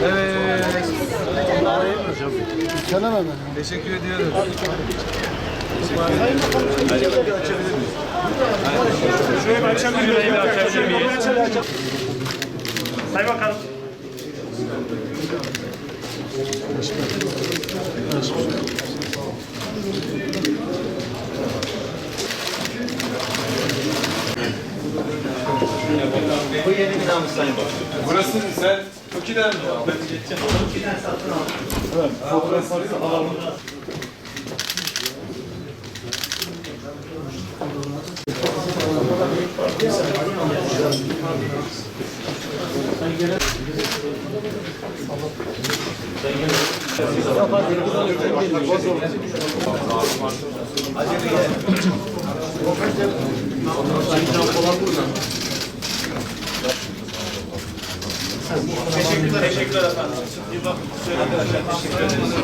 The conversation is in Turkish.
Evet. Kenan abi. Teşekkür ediyorum. Şurayı bir açabilir miyiz? Şurayı Bu yeni binamız Sayın Başkanım. Burası sen Toki'den mi aldın? Toki'den satın aldım. Evet, fotoğraflarını alalım. Acele. Sayın Can Polat buradan. Teşekkürler. Teşekkürler efendim. İyi bakın.